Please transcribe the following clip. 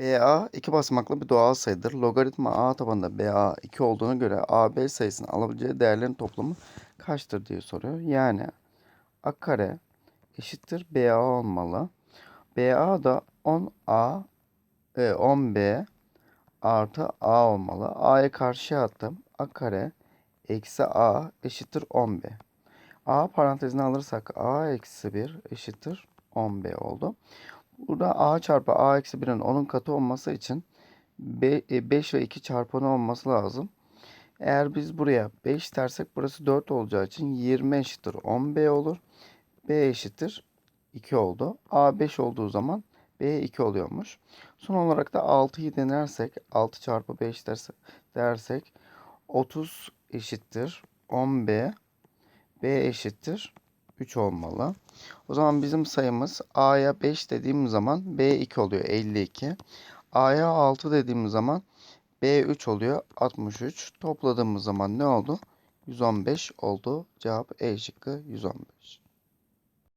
BA iki basamaklı bir doğal sayıdır. Logaritma A tabanında BA 2 olduğuna göre AB sayısının alabileceği değerlerin toplamı kaçtır diye soruyor. Yani A kare eşittir BA olmalı. BA da 10A e, 10B artı A olmalı. A'yı karşıya attım. A kare eksi A eşittir 10B. A parantezine alırsak A eksi 1 eşittir 10B oldu. Burada A çarpı A eksi 1'in onun katı olması için 5 ve 2 çarpanı olması lazım. Eğer biz buraya 5 dersek burası 4 olacağı için 20 eşittir 10B olur. B eşittir 2 oldu. A 5 olduğu zaman B 2 oluyormuş. Son olarak da 6'yı denersek 6 çarpı 5 dersek, dersek 30 eşittir 10B B eşittir 3 olmalı. O zaman bizim sayımız A'ya 5 dediğim zaman B 2 oluyor 52. A'ya 6 dediğim zaman B 3 oluyor 63. Topladığımız zaman ne oldu? 115 oldu. Cevap E şıkkı 115.